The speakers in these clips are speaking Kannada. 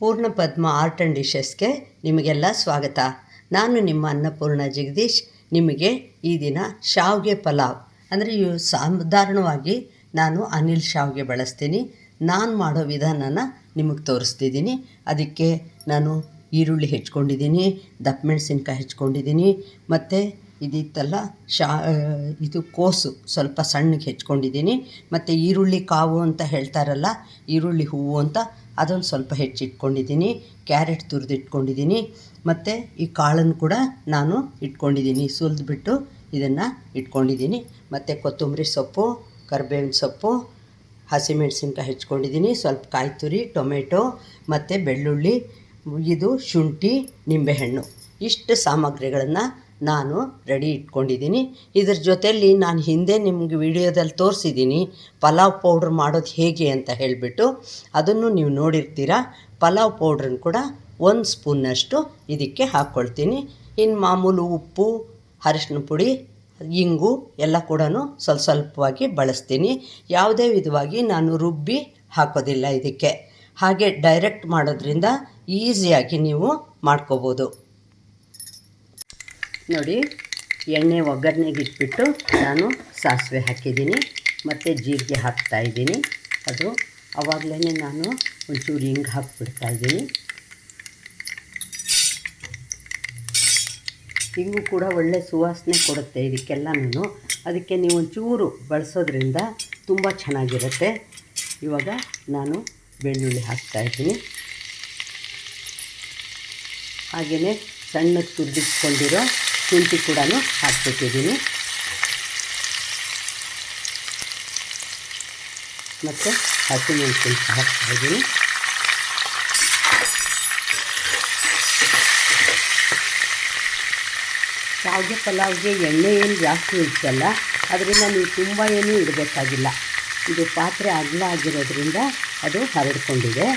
ಪೂರ್ಣಪದ್ಮ ಆರ್ಟ್ ಆ್ಯಂಡ್ ಡಿಶಸ್ಗೆ ನಿಮಗೆಲ್ಲ ಸ್ವಾಗತ. ನಾನು ನಿಮ್ಮ ಅನ್ನಪೂರ್ಣ ಜಗದೀಶ್. ನಿಮಗೆ ಈ ದಿನ ಶಾವ್ಗೆ ಪಲಾವ್, ಅಂದರೆ ಇವು ಸಾಧಾರಣವಾಗಿ ನಾನು ಅನಿಲ್ ಶಾವ್ಗೆ ಬಳಸ್ತೀನಿ. ನಾನು ಮಾಡೋ ವಿಧಾನನ ನಿಮಗೆ ತೋರಿಸ್ತಿದ್ದೀನಿ. ಅದಕ್ಕೆ ನಾನು ಈರುಳ್ಳಿ ಹೆಚ್ಕೊಂಡಿದ್ದೀನಿ, ದಪ್ಪ ಮೆಣಸಿನ್ಕಾಯಿ ಹೆಚ್ಕೊಂಡಿದ್ದೀನಿ, ಮತ್ತು ಇದಿತ್ತಲ್ಲ ಶಾ ಇದು ಕೋಸು ಸ್ವಲ್ಪ ಸಣ್ಣಗೆ ಹೆಚ್ಕೊಂಡಿದ್ದೀನಿ. ಮತ್ತು ಈರುಳ್ಳಿ ಕಾವು ಅಂತ ಹೇಳ್ತಾರಲ್ಲ, ಈರುಳ್ಳಿ ಹೂವು ಅಂತ ಅದೊಂದು ಸ್ವಲ್ಪ ಹೆಚ್ಚಿಟ್ಕೊಂಡಿದ್ದೀನಿ, ಕ್ಯಾರೆಟ್ ತುರಿದಿಟ್ಕೊಂಡಿದ್ದೀನಿ, ಮತ್ತು ಈ ಕಾಳನ್ನು ಕೂಡ ನಾನು ಇಟ್ಕೊಂಡಿದ್ದೀನಿ, ಸುಲಿದ್ಬಿಟ್ಟು ಇದನ್ನು ಇಟ್ಕೊಂಡಿದ್ದೀನಿ. ಮತ್ತು ಕೊತ್ತಂಬರಿ ಸೊಪ್ಪು, ಕರ್ಬೇವಿನ ಸೊಪ್ಪು, ಹಸಿಮೆಣಸಿನ್ಕಾಯಿ ಹೆಚ್ಕೊಂಡಿದ್ದೀನಿ ಸ್ವಲ್ಪ ಕಾಯಿ ತುರಿ, ಟೊಮೆಟೊ, ಮತ್ತು ಬೆಳ್ಳುಳ್ಳಿ, ಇದು ಶುಂಠಿ, ನಿಂಬೆಹಣ್ಣು. ಇಷ್ಟು ಸಾಮಗ್ರಿಗಳನ್ನು ನಾನು ರೆಡಿ ಇಟ್ಕೊಂಡಿದ್ದೀನಿ. ಇದ್ರ ಜೊತೆಯಲ್ಲಿ ನಾನು ಹಿಂದೆ ನಿಮ್ಗೆ ವಿಡಿಯೋದಲ್ಲಿ ತೋರಿಸಿದ್ದೀನಿ, ಪಲಾವ್ ಪೌಡ್ರ್ ಮಾಡೋದು ಹೇಗೆ ಅಂತ ಹೇಳಿಬಿಟ್ಟು. ಅದನ್ನು ನೀವು ನೋಡಿರ್ತೀರ. ಪಲಾವ್ ಪೌಡ್ರನ್ನ ಕೂಡ ಒಂದು ಸ್ಪೂನ್ನಷ್ಟು ಇದಕ್ಕೆ ಹಾಕ್ಕೊಳ್ತೀನಿ ಇನ್ನು ಮಾಮೂಲು ಉಪ್ಪು, ಅರಿಶಿನ ಪುಡಿ, ಇಂಗು ಎಲ್ಲ ಕೂಡ ಸ್ವಲ್ಪ ಸ್ವಲ್ಪವಾಗಿ ಬಳಸ್ತೀನಿ. ಯಾವುದೇ ವಿಧವಾಗಿ ನಾನು ರುಬ್ಬಿ ಹಾಕೋದಿಲ್ಲ ಇದಕ್ಕೆ. ಹಾಗೆ ಡೈರೆಕ್ಟ್ ಮಾಡೋದ್ರಿಂದ ಈಸಿಯಾಗಿ ನೀವು ಮಾಡ್ಕೋಬೋದು. ನೋಡಿ, ಎಣ್ಣೆ ಒಗ್ಗರಣೆಗೆ ಇಟ್ಬಿಟ್ಟು ನಾನು ಸಾಸಿವೆ ಹಾಕಿದ್ದೀನಿ, ಮತ್ತು ಜೀರಿಗೆ ಹಾಕ್ತಾಯಿದ್ದೀನಿ ಅದು ಆವಾಗಲೇ ನಾನು ಒಂಚೂರು ಹಿಂಗೆ ಹಾಕ್ಬಿಡ್ತಾಯಿದ್ದೀನಿ ಹಿಂಗೂ ಕೂಡ ಒಳ್ಳೆ ಸುವಾಸನೆ ಕೊಡುತ್ತೆ ಇದಕ್ಕೆಲ್ಲನೂ ಅದಕ್ಕೆ ನೀವು ಒಂಚೂರು ಬಳಸೋದ್ರಿಂದ ತುಂಬ ಚೆನ್ನಾಗಿರುತ್ತೆ. ಇವಾಗ ನಾನು ಬೆಳ್ಳುಳ್ಳಿ ಹಾಕ್ತಾಯಿದ್ದೀನಿ ಹಾಗೆಯೇ ಸಣ್ಣಗೆ ತುರಿದಿಟ್ಕೊಂಡಿರೋ ಶುಂಠಿ ಕೂಡ ಹಾಕ್ಬಿಟ್ಟಿದ್ದೀನಿ. ಮತ್ತು ಹಸಿಮೆಣಸಿನ್ಕಾಯಿ ಹಾಕ್ತಾಯಿದ್ದೀನಿ. ಯಾವುದೇ ಪಲಾವ್ಗೆ ಎಣ್ಣೆ ಏನು ಜಾಸ್ತಿ ಇರ್ತಲ್ಲ ಅದರಿಂದ ನೀವು ತುಂಬ ಏನೂ ಇಡಬೇಕಾಗಿಲ್ಲ. ಇದು ಪಾತ್ರೆ ಅಗ್ಲ ಆಗಿರೋದ್ರಿಂದ ಅದು ಹರಡ್ಕೊಂಡಿದೆ.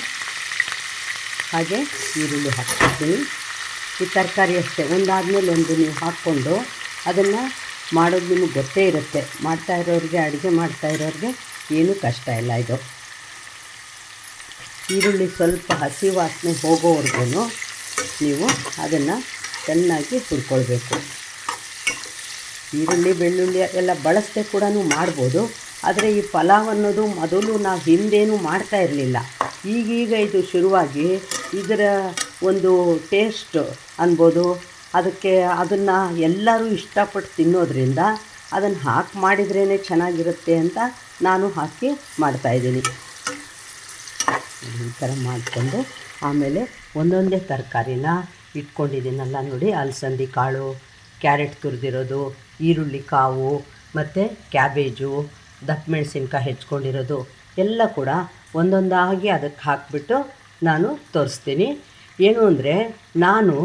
ಹಾಗೆ ಈರುಳ್ಳಿ ಹಾಕ್ತಿದ್ದೀನಿ. ಈ ತರಕಾರಿ ಅಷ್ಟೇ. ಒಂದಾದಮೇಲೆ ಒಂದು ನೀವು ಹಾಕ್ಕೊಂಡು ಅದನ್ನು ಮಾಡೋದು ನಿಮಗೆ ಗೊತ್ತೇ ಇರುತ್ತೆ. ಮಾಡ್ತಾ ಇರೋರಿಗೆ, ಅಡುಗೆ ಮಾಡ್ತಾ ಇರೋರಿಗೆ ಏನೂ ಕಷ್ಟ ಇಲ್ಲ ಇದು. ಈರುಳ್ಳಿ ಸ್ವಲ್ಪ ಹಸಿ ವಾಸನೆ ಹೋಗೋವರೆಗೂ ನೀವು ಅದನ್ನು ಚೆನ್ನಾಗಿ ಹುರ್ಕೊಳ್ಬೇಕು. ಈರುಳ್ಳಿ, ಬೆಳ್ಳುಳ್ಳಿ ಎಲ್ಲ ಬಳಸದೆ ಕೂಡ ಮಾಡ್ಬೋದು. ಆದರೆ ಈ ಪಲಾವ್ ಅನ್ನೋದು ಮೊದಲು ನಾವು ಹಿಂದೇನೂ ಮಾಡ್ತಾ ಇರಲಿಲ್ಲ. ಈಗೀಗ ಇದು ಶುರುವಾಗಿ ಇದರ ಒಂದು ಟೇಸ್ಟ್ ಅನ್ಬೋದು. ಅದಕ್ಕೆ ಅದನ್ನು ಎಲ್ಲರೂ ಇಷ್ಟಪಟ್ಟು ತಿನ್ನೋದ್ರಿಂದ ಅದನ್ನು ಹಾಕಿ ಮಾಡಿದ್ರೇ ಚೆನ್ನಾಗಿರುತ್ತೆ ಅಂತ ನಾನು ಹಾಕಿ ಮಾಡ್ತಾಯಿದ್ದೀನಿ ಈ ಥರ ಮಾಡಿಕೊಂಡು ಆಮೇಲೆ ಒಂದೊಂದೇ ತರಕಾರಿನ ಇಟ್ಕೊಂಡಿದ್ದೀನಲ್ಲ ನೋಡಿ, ಅಲಸಂದಿ ಕಾಳು, ಕ್ಯಾರೆಟ್ ತುರಿದಿರೋದು, ಈರುಳ್ಳಿ ಕಾವು, ಮತ್ತು ಕ್ಯಾಬೇಜು ದಪ್ಪ ಮೆಣಸಿನ್ಕಾಯಿ ಹೆಚ್ಕೊಂಡಿರೋದು ಎಲ್ಲ ಕೂಡ ಒಂದೊಂದಾಗಿ ಅದಕ್ಕೆ ಹಾಕಿಬಿಟ್ಟು ನಾನು ತೋರಿಸ್ತೀನಿ. ಏನು ಅಂದರೆ ನಾನು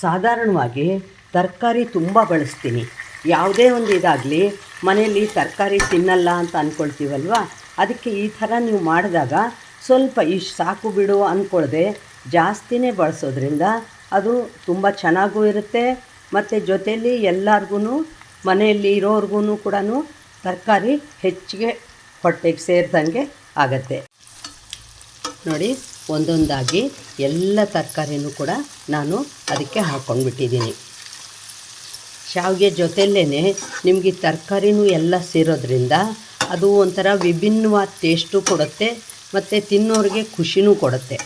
ಸಾಧಾರಣವಾಗಿ ತರಕಾರಿ ತುಂಬ ಬಳಸ್ತೀನಿ. ಯಾವುದೇ ಒಂದು ಇದಾಗಲಿ, ಮನೆಯಲ್ಲಿ ತರಕಾರಿ ತಿನ್ನಲ್ಲ ಅಂತ ಅಂದ್ಕೊಳ್ತೀವಲ್ವ ಅದಕ್ಕೆ ಈ ಥರ ನೀವು ಮಾಡಿದಾಗ ಸ್ವಲ್ಪ ಇಷ್ಟು ಸಾಕು ಬಿಡು ಅಂದ್ಕೊಳ್ಳದೆ ಜಾಸ್ತಿನೇ ಬಳಸೋದ್ರಿಂದ ಅದು ತುಂಬ ಚೆನ್ನಾಗೂ ಇರುತ್ತೆ. ಮತ್ತು ಜೊತೆಯಲ್ಲಿ ಎಲ್ಲರಿಗೂ ಮನೆಯಲ್ಲಿ ಇರೋರ್ಗೂ ಕೂಡ ತರಕಾರಿ ಹೆಚ್ಚಿಗೆ ಹೊಟ್ಟೆಗೆ ಸೇರಿದಂಗೆ ಆಗತ್ತೆ. ನೋಡಿ. ಒಂದೊಂದಾಗಿ ಎಲ್ಲ ತರಕಾರಿನೂ ಕೂಡ ನಾನು ಅದಕ್ಕೆ ಹಾಕ್ಕೊಂಡ್ಬಿಟ್ಟಿದ್ದೀನಿ. ಶಾವಿಗೆ ಜೊತೆಯಲ್ಲೇ ನಿಮಗೆ ತರಕಾರಿನೂ ಎಲ್ಲ ಸೇರೋದ್ರಿಂದ ಅದು ಒಂಥರ ವಿಭಿನ್ನವಾದ ಟೇಸ್ಟು ಕೊಡುತ್ತೆ ಮತ್ತು ತಿನ್ನೋರಿಗೆ ಖುಷಿನೂ ಕೊಡುತ್ತೆ.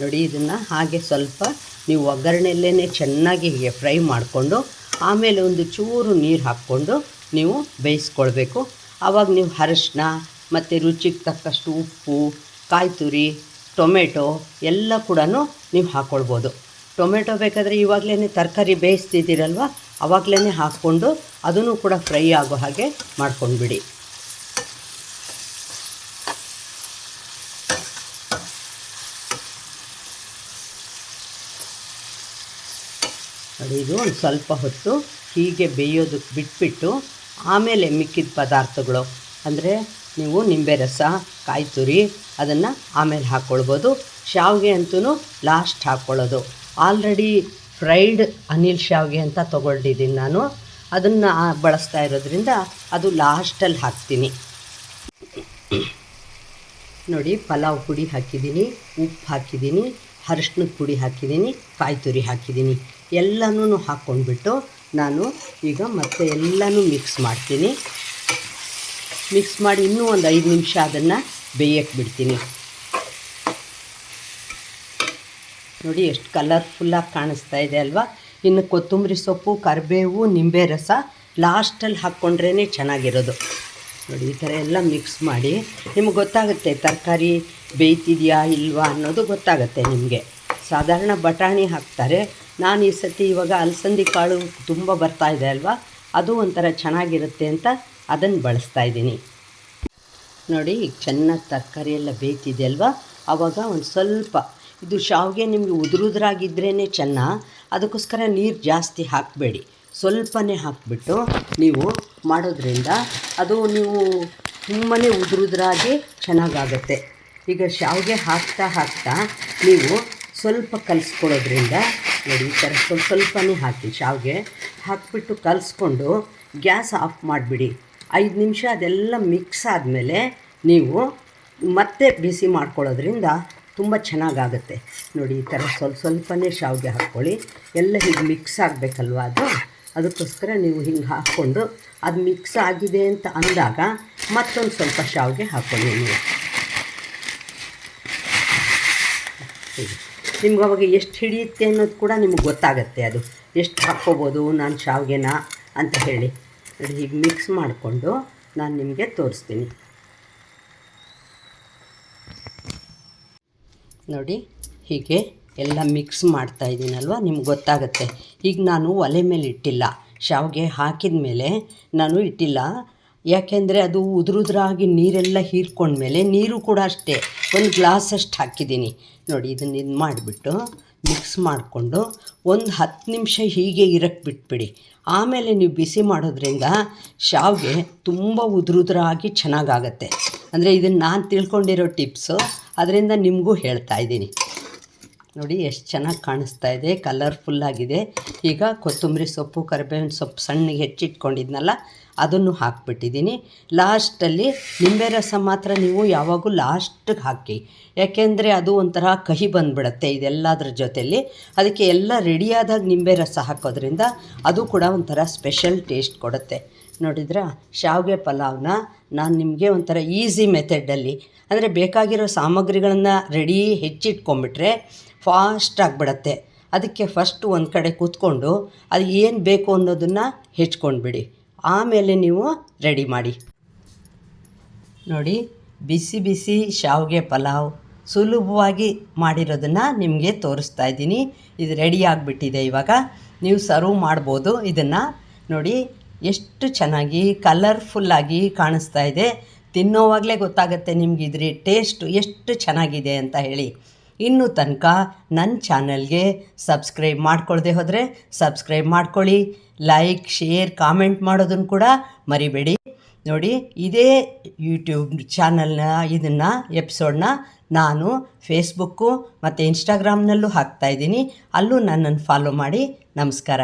ನೋಡಿ, ಇದನ್ನು ಹಾಗೆ ಸ್ವಲ್ಪ ನೀವು ಒಗ್ಗರಣೆಯಲ್ಲೇ ಚೆನ್ನಾಗಿ ಹೀಗೆ ಫ್ರೈ ಮಾಡಿಕೊಂಡು ಆಮೇಲೆ ಒಂದು ಚೂರು ನೀರು ಹಾಕ್ಕೊಂಡು ನೀವು ಬೇಯಿಸ್ಕೊಳ್ಬೇಕು. ಆವಾಗ ನೀವು ಅರಶಿನ ಮತ್ತು ರುಚಿಗೆ ತಕ್ಕಷ್ಟು ಉಪ್ಪು ಕಾಯಿ ತುರಿ ಟೊಮೆಟೊ ಎಲ್ಲ ಕೂಡ ನೀವು ಹಾಕ್ಕೊಳ್ಬೋದು ಟೊಮೆಟೊ ಬೇಕಾದರೆ ಇವಾಗಲೇ ತರಕಾರಿ ಬೇಯಿಸ್ತಿದ್ದೀರಲ್ವ? ಆವಾಗಲೇ ಹಾಕ್ಕೊಂಡು ಅದನ್ನು ಕೂಡ ಫ್ರೈ ಆಗೋ ಹಾಗೆ ಮಾಡ್ಕೊಂಡ್ಬಿಡಿ. ಇದು ಒಂದು ಸ್ವಲ್ಪ ಹೊತ್ತು ಹೀಗೆ ಬೇಯೋದಕ್ಕೆ ಬಿಟ್ಬಿಟ್ಟು ಆಮೇಲೆ ಮಿಕ್ಕಿದ ಪದಾರ್ಥಗಳು. ಅಂದರೆ ನೀವು ನಿಂಬೆ ರಸ ಕಾಯಿ ತುರಿ ಅದನ್ನು ಆಮೇಲೆ ಹಾಕ್ಕೊಳ್ಬೋದು ಶಾವಿಗೆ ಅಂತೂ ಲಾಸ್ಟ್ ಹಾಕ್ಕೊಳ್ಳೋದು ಆಲ್ರೆಡಿ ಫ್ರೈಡ್ ಅನಿಲ್ ಶಾವಿಗೆ ಅಂತ ತೊಗೊಂಡಿದ್ದೀನಿ ನಾನು. ಅದನ್ನು ಬಳಸ್ತಾ ಇರೋದ್ರಿಂದ ಅದು ಲಾಸ್ಟಲ್ಲಿ ಹಾಕ್ತೀನಿ. ನೋಡಿ, ಪಲಾವ್ ಪುಡಿ ಹಾಕಿದ್ದೀನಿ ಉಪ್ಪು ಹಾಕಿದ್ದೀನಿ ಅರಿಶಿನದ ಪುಡಿ ಹಾಕಿದ್ದೀನಿ ಕಾಯಿ ತುರಿ ಹಾಕಿದ್ದೀನಿ ಎಲ್ಲನೂ ಹಾಕ್ಕೊಂಡ್ಬಿಟ್ಟು ನಾನು ಈಗ ಮತ್ತೆ ಎಲ್ಲನೂ ಮಿಕ್ಸ್ ಮಾಡ್ತೀನಿ. ಮಿಕ್ಸ್ ಮಾಡಿ ಇನ್ನೂ ಒಂದು ಐದು ನಿಮಿಷ ಅದನ್ನು ಬೇಯಕ್ಕೆ ಬಿಡ್ತೀನಿ. ನೋಡಿ ಎಷ್ಟು ಕಲರ್ಫುಲ್ಲಾಗಿ ಕಾಣಿಸ್ತಾ ಇದೆ ಅಲ್ವಾ? ಇನ್ನು ಕೊತ್ತಂಬರಿ ಸೊಪ್ಪು, ಕರಿಬೇವು, ನಿಂಬೆ ರಸ ಲಾಸ್ಟಲ್ಲಿ ಹಾಕ್ಕೊಂಡ್ರೇ ಚೆನ್ನಾಗಿರೋದು. ನೋಡಿ, ಈ ಥರ ಎಲ್ಲ ಮಿಕ್ಸ್ ಮಾಡಿ. ನಿಮ್ಗೆ ಗೊತ್ತಾಗುತ್ತೆ, ತರಕಾರಿ ಬೇಯ್ತಿದೆಯಾ ಇಲ್ವಾ ಅನ್ನೋದು ಗೊತ್ತಾಗುತ್ತೆ ನಿಮಗೆ. ಸಾಧಾರಣ ಬಟಾಣಿ ಹಾಕ್ತಾರೆ. ನಾನು ಈ ಸತಿ ಇವಾಗ ಅಲಸಂದಿ ಕಾಳು ತುಂಬ ಇದೆ ಅಲ್ವಾ? ಅದು ಒಂಥರ ಚೆನ್ನಾಗಿರುತ್ತೆ ಅಂತ ಅದನ್ನು ಬಳಸ್ತಾ ಇದ್ದೀನಿ. ನೋಡಿ ಈಗ ಚೆನ್ನಾಗಿ ತರಕಾರಿ ಎಲ್ಲ ಬೇಯ್ತಿದೆ ಅಲ್ವಾ? ಆವಾಗ ಒಂದು ಸ್ವಲ್ಪ, ಇದು ಶಾವಿಗೆ ನಿಮಗೆ ಉದುರುದ್ರಾಗಿದ್ರೇ ಚೆನ್ನ ಅದಕ್ಕೋಸ್ಕರ ನೀರು ಜಾಸ್ತಿ ಹಾಕಬೇಡಿ. ಸ್ವಲ್ಪನೇ ಹಾಕಿಬಿಟ್ಟು ನೀವು ಮಾಡೋದ್ರಿಂದ ಅದು ನೀವು ತುಂಬಾ ಉದುರುದ್ರಾಗಿ ಚೆನ್ನಾಗಾಗುತ್ತೆ. ಈಗ ಶಾವಿಗೆ ಹಾಕ್ತಾ ಹಾಕ್ತಾ ನೀವು ಸ್ವಲ್ಪ ಕಲಿಸ್ಕೊಳ್ಳೋದ್ರಿಂದ, ನೋಡಿ ಈ ಥರ ಸ್ವಲ್ಪ ಸ್ವಲ್ಪನೇ ಹಾಕಿ ಶಾವಿಗೆ ಹಾಕಿಬಿಟ್ಟು ಕಲಿಸ್ಕೊಂಡು ಗ್ಯಾಸ್ ಆಫ್ ಮಾಡಿಬಿಡಿ. ಐದು ನಿಮಿಷ ಅದೆಲ್ಲ ಮಿಕ್ಸ್ ಆದಮೇಲೆ ನೀವು ಮತ್ತೆ ಬಿಸಿ ಮಾಡ್ಕೊಳ್ಳೋದ್ರಿಂದ ತುಂಬ ಚೆನ್ನಾಗಾಗುತ್ತೆ. ನೋಡಿ, ಈ ಥರ ಸ್ವಲ್ಪ ಸ್ವಲ್ಪನೇ ಶಾವಿಗೆ ಹಾಕ್ಕೊಳ್ಳಿ. ಎಲ್ಲ ಹೀಗೆ ಮಿಕ್ಸ್ ಆಗಬೇಕಲ್ವ ಅದು? ಅದಕ್ಕೋಸ್ಕರ ನೀವು ಹಿಂಗೆ ಹಾಕ್ಕೊಂಡು ಅದು ಮಿಕ್ಸ್ ಆಗಿದೆ ಅಂತ ಅಂದಾಗ ಮತ್ತೊಂದು ಸ್ವಲ್ಪ ಶಾವಿಗೆ ಹಾಕ್ಕೊಳ್ಳಿ ನೀವು. ನಿಮ್ಗೆ ಅವಾಗ ಎಷ್ಟು ಹಿಡಿಯುತ್ತೆ ಅನ್ನೋದು ಕೂಡ ನಿಮ್ಗೆ ಗೊತ್ತಾಗುತ್ತೆ ಅದು. ಎಷ್ಟು ಹಾಕ್ಕೋಬೋದು ನಾನು ಶಾವಿಗೆನ ಅಂತ ಹೇಳಿ. ಹೀಗೆ ಮಿಕ್ಸ್ ಮಾಡಿಕೊಂಡು ನಾನು ನಿಮಗೆ ತೋರಿಸ್ತೀನಿ. ನೋಡಿ, ಹೀಗೆ ಎಲ್ಲ ಮಿಕ್ಸ್ ಮಾಡ್ತಾ ಇದ್ದೀನಲ್ವ? ನಿಮ್ಗೆ ಗೊತ್ತಾಗುತ್ತೆ. ಈಗ ನಾನು ಒಲೆ ಮೇಲೆ ಇಟ್ಟಿಲ್ಲ. ಶಾವಿಗೆ ಹಾಕಿದ ಮೇಲೆ ನಾನು ಇಟ್ಟಿಲ್ಲ. ಯಾಕೆಂದರೆ ಅದು ಉದುರುದ್ರಾಗಿ ನೀರೆಲ್ಲ ಹೀರ್ಕೊಂಡ್ಮೇಲೆ ನೀರು ಕೂಡ ಅಷ್ಟೇ. ಒಂದು ಗ್ಲಾಸಷ್ಟು ಹಾಕಿದ್ದೀನಿ. ನೋಡಿ, ಇದನ್ನ ಇದು ಮಾಡಿಬಿಟ್ಟು ಮಿಕ್ಸ್ ಮಾಡಿಕೊಂಡು ಒಂದು ಹತ್ತು ನಿಮಿಷ ಹೀಗೆ ಇರಕ್ಕೆ ಬಿಟ್ಬಿಡಿ. ಆಮೇಲೆ ನೀವು ಬಿಸಿ ಮಾಡೋದ್ರಿಂದ ಶಾವಿಗೆ ತುಂಬ ಉದುರುದ್ರಾಗಿ ಚೆನ್ನಾಗಾಗತ್ತೆ. ಅಂದರೆ ಇದನ್ನು ನಾನು ತಿಳ್ಕೊಂಡಿರೋ ಟಿಪ್ಸು ಅದರಿಂದ ನಿಮಗೂ ಹೇಳ್ತಾ ಇದ್ದೀನಿ. ನೋಡಿ ಎಷ್ಟು ಚೆನ್ನಾಗಿ ಕಾಣಿಸ್ತಾ ಇದೆ ಕಲರ್ಫುಲ್ಲಾಗಿದೆ ಈಗ ಕೊತ್ತಂಬರಿ ಸೊಪ್ಪು, ಕರಿಬೇವಿನ ಸೊಪ್ಪು ಸಣ್ಣಗೆ ಹೆಚ್ಚಿಟ್ಕೊಂಡಿದ್ನಲ್ಲ ಅದನ್ನು ಹಾಕ್ಬಿಟ್ಟಿದ್ದೀನಿ. ಲಾಸ್ಟಲ್ಲಿ ನಿಂಬೆ ರಸ ಮಾತ್ರ ನೀವು ಯಾವಾಗೂ ಲಾಸ್ಟಿಗೆ ಹಾಕಿ. ಯಾಕೆಂದರೆ ಅದು ಒಂಥರ ಕಹಿ ಬಂದುಬಿಡತ್ತೆ ಇದೆಲ್ಲದ್ರ ಜೊತೆಯಲ್ಲಿ ಅದಕ್ಕೆ ಎಲ್ಲ ರೆಡಿಯಾದಾಗ ನಿಂಬೆ ರಸ ಹಾಕೋದ್ರಿಂದ ಅದು ಕೂಡ ಒಂಥರ ಸ್ಪೆಷಲ್ ಟೇಸ್ಟ್ ಕೊಡುತ್ತೆ. ನೋಡಿದ್ರಾ? ಶಾವಿಗೆ ಪಲಾವ್ನ ನಾನು ನಿಮಗೆ ಒಂಥರ ಈಸಿ ಮೆಥಡಲ್ಲಿ. ಅಂದರೆ ಬೇಕಾಗಿರೋ ಸಾಮಗ್ರಿಗಳನ್ನು ರೆಡಿ ಹೆಚ್ಚಿಟ್ಕೊಂಡ್ಬಿಟ್ರೆ ಫಾಸ್ಟ್ ಆಗಿಬಿಡತ್ತೆ. ಅದಕ್ಕೆ ಫಸ್ಟ್ ಒಂದು ಕಡೆ ಕೂತ್ಕೊಂಡು ಅದು ಏನು ಬೇಕು ಅನ್ನೋದನ್ನು ಹೆಚ್ಕೊಂಡ್ಬಿಡಿ. ಆಮೇಲೆ ನೀವು ರೆಡಿ ಮಾಡಿ. ನೋಡಿ, ಬಿಸಿ ಬಿಸಿ ಶಾವಿಗೆ ಪಲಾವ್ ಸುಲಭವಾಗಿ ಮಾಡಿರೋದನ್ನು ನಿಮಗೆ ತೋರಿಸ್ತಾ ಇದ್ದೀನಿ. ಇದು ರೆಡಿ ಆಗಿಬಿಟ್ಟಿದೆ ಇವಾಗ. ನೀವು ಸರ್ವ್ ಮಾಡ್ಬೋದು ಇದನ್ನು. ನೋಡಿ, ಎಷ್ಟು ಚೆನ್ನಾಗಿ ಕಲರ್ಫುಲ್ಲಾಗಿ ಕಾಣಿಸ್ತಾ ಇದೆ. ತಿನ್ನೋವಾಗಲೇ ಗೊತ್ತಾಗುತ್ತೆ ನಿಮ್ಗೆ ಇದ್ರ. ಟೇಸ್ಟು ಎಷ್ಟು ಚೆನ್ನಾಗಿದೆ ಅಂತ ಹೇಳಿ. ಇನ್ನೂ ತನಕ ನನ್ನ ಚಾನಲ್ಗೆ ಸಬ್ಸ್ಕ್ರೈಬ್ ಮಾಡ್ಕೊಳ್ಳದೆ ಹೋದರೆ ಸಬ್ಸ್ಕ್ರೈಬ್ ಮಾಡ್ಕೊಳ್ಳಿ, ಲೈಕ್, ಶೇರ್, ಕಾಮೆಂಟ್ ಮಾಡೋದನ್ನು ಕೂಡ ಮರಿಬೇಡಿ. ನೋಡಿ, ಇದೇ ಯೂಟ್ಯೂಬ್ ಚಾನಲ್ನ, ಇದನ್ನು, ಎಪಿಸೋಡ್ನ ನಾನು ಫೇಸ್ಬುಕ್ಕು ಮತ್ತು ಇನ್ಸ್ಟಾಗ್ರಾಮ್ನಲ್ಲೂ ಹಾಕ್ತಾಯಿದ್ದೀನಿ ಅಲ್ಲೂ ನನ್ನನ್ನು ಫಾಲೋ ಮಾಡಿ. ನಮಸ್ಕಾರ.